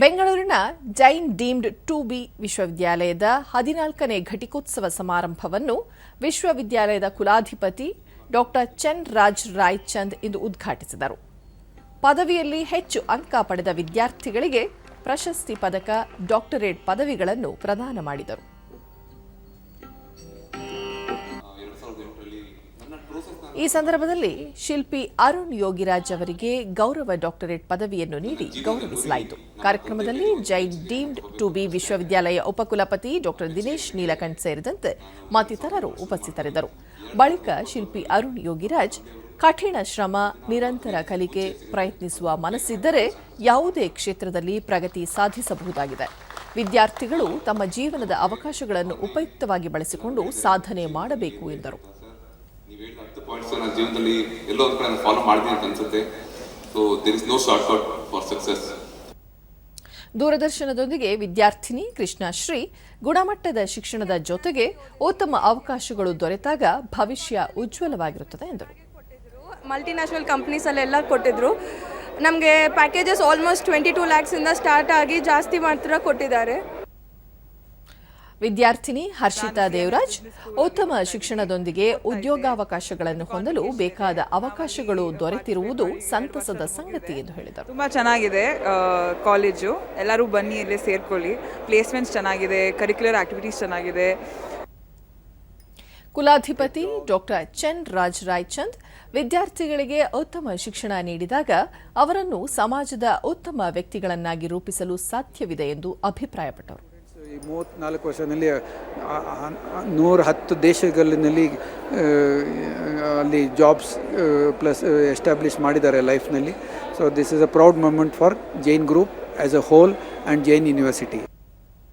ಬೆಂಗಳೂರಿನ Jain deemed to B ವಿಶ್ವವಿದ್ಯಾಲಯದ ಹದಿನಾಲ್ಕನೇ ಘಟಿಕೋತ್ಸವ ಸಮಾರಂಭವನ್ನು ವಿಶ್ವವಿದ್ಯಾಲಯದ ಕುಲಾಧಿಪತಿ ಡಾಕ್ಟರ್ ಚೆನ್ ರಾಜ್ ರಾಯ್ಚಂದ್ ಇಂದು ಉದ್ಘಾಟಿಸಿದರು. ಪದವಿಯಲ್ಲಿ ಹೆಚ್ಚು ಅಂಕ ಪಡೆದ ವಿದ್ಯಾರ್ಥಿಗಳಿಗೆ ಪ್ರಶಸ್ತಿ ಪದಕ ಡಾಕ್ಟರೇಟ್ ಪದವಿಗಳನ್ನು ಪ್ರದಾನ ಮಾಡಿದರು. ಈ ಸಂದರ್ಭದಲ್ಲಿ ಶಿಲ್ಪಿ ಅರುಣ್ ಯೋಗಿರಾಜ್ ಅವರಿಗೆ ಗೌರವ ಡಾಕ್ಟರೇಟ್ ಪದವಿಯನ್ನು ನೀಡಿ ಗೌರವಿಸಲಾಯಿತು. ಕಾರ್ಯಕ್ರಮದಲ್ಲಿ ಜೈನ್ ಡೀಮ್ಡ್ ಟು ಬಿ ವಿಶ್ವವಿದ್ಯಾಲಯ ಉಪಕುಲಪತಿ ಡಾಕ್ಟರ್ ದಿನೇಶ್ ನೀಲಕಂಠ್ ಸೇರಿದಂತೆ ಮತ್ತಿತರರು ಉಪಸ್ಥಿತರಿದ್ದರು. ಬಳಿಕ ಶಿಲ್ಪಿ ಅರುಣ್ ಯೋಗಿರಾಜ್, ಕಠಿಣ ಶ್ರಮ, ನಿರಂತರ ಕಲಿಕೆ, ಪ್ರಯತ್ನಿಸುವ ಮನಸ್ಸಿದ್ದರೆ ಯಾವುದೇ ಕ್ಷೇತ್ರದಲ್ಲಿ ಪ್ರಗತಿ ಸಾಧಿಸಬಹುದಾಗಿದೆ. ವಿದ್ಯಾರ್ಥಿಗಳು ತಮ್ಮ ಜೀವನದ ಅವಕಾಶಗಳನ್ನು ಉಪಯುಕ್ತವಾಗಿ ಬಳಸಿಕೊಂಡು ಸಾಧನೆ ಮಾಡಬೇಕು ಎಂದರು. ಹೇಳಿದ ಹತ್ತು ಪಾಯಿಂಟ್ಸ್ ನನ್ನ ಜೀವನದಲ್ಲಿ ಎಲ್ಲೋ ಒಂದು ಕಡೆ ನಾನು ಫಾಲೋ ಮಾಡ್ತೀನಿ ಅಂತ ಅನ್ಸುತ್ತೆ so there is no shortcut for success ದೂರದರ್ಶನದೊಂದಿಗೆ ವಿದ್ಯಾರ್ಥಿನಿ ಕೃಷ್ಣಶ್ರೀ ಗುಣಮಟ್ಟದ ಶಿಕ್ಷಣದ ಜೊತೆಗೆ ಉತ್ತಮ ಅವಕಾಶಗಳು ದೊರೆತಾಗ ಭವಿಷ್ಯ ಉಜ್ವಲವಾಗಿರುತ್ತದೆ ಎಂದರು. ಮಲ್ಟಿನ್ಯಾಷನಲ್ ಕಂಪ್ನೀಸಲ್ಲೆಲ್ಲ ಕೊಟ್ಟಿದ್ರು. ನಮಗೆ ಪ್ಯಾಕೇಜಸ್ ಆಲ್ಮೋಸ್ಟ್ ಟ್ವೆಂಟಿ ಟೂ ಲ್ಯಾಕ್ಸಿಂದ ಸ್ಟಾರ್ಟ್ ಆಗಿ ಜಾಸ್ತಿ ಮಾತ್ರ ಕೊಟ್ಟಿದ್ದಾರೆ. ವಿದ್ಯಾರ್ಥಿನಿ ಹರ್ಷಿತಾ ದೇವರಾಜ್ ಉತ್ತಮ ಶಿಕ್ಷಣದೊಂದಿಗೆ ಉದ್ಯೋಗಾವಕಾಶಗಳನ್ನು ಹೊಂದಲು ಬೇಕಾದ ಅವಕಾಶಗಳು ದೊರೆತಿರುವುದು ಸಂತಸದ ಸಂಗತಿ ಎಂದು ಹೇಳಿದರು. ತುಂಬಾ ಚೆನ್ನಾಗಿದೆ ಕಾಲೇಜು. ಎಲ್ಲರೂ ಬನ್ನಿ ಇಲ್ಲಿ ಸೇರ್ಕೊಳ್ಳಿ. ಪ್ಲೇಸ್ಮೆಂಟ್ಸ್ ಚೆನ್ನಾಗಿದೆ ಕರಿಕ್ಯುಲರ್ ಆಕ್ಟಿವಿಟೀಸ್ ಚೆನ್ನಾಗಿದೆ. ಕುಲಾಧಿಪತಿ ಡಾಕ್ಟರ್ ಚೆನ್ ರಾಜ್ ರಾಯ್ಚಂದ್ ವಿದ್ಯಾರ್ಥಿಗಳಿಗೆ ಉತ್ತಮ ಶಿಕ್ಷಣ ನೀಡಿದಾಗ ಅವರನ್ನು ಸಮಾಜದ ಉತ್ತಮ ವ್ಯಕ್ತಿಗಳನ್ನಾಗಿ ರೂಪಿಸಲು ಸಾಧ್ಯವಿದೆ ಎಂದು ಅಭಿಪ್ರಾಯಪಟ್ಟರು. ಈ ಮೂವತ್ತ್ನಾಲ್ಕು ವರ್ಷದಲ್ಲಿ ನೂರ ಹತ್ತು ದೇಶಗಳಿನಲ್ಲಿ ಅಲ್ಲಿ ಜಾಬ್ಸ್ ಪ್ಲಸ್ ಎಸ್ಟಾಬ್ಲಿಷ್ ಮಾಡಿದ್ದಾರೆ ಲೈಫ್ನಲ್ಲಿ so this is a proud moment for Jain group as a whole and Jain university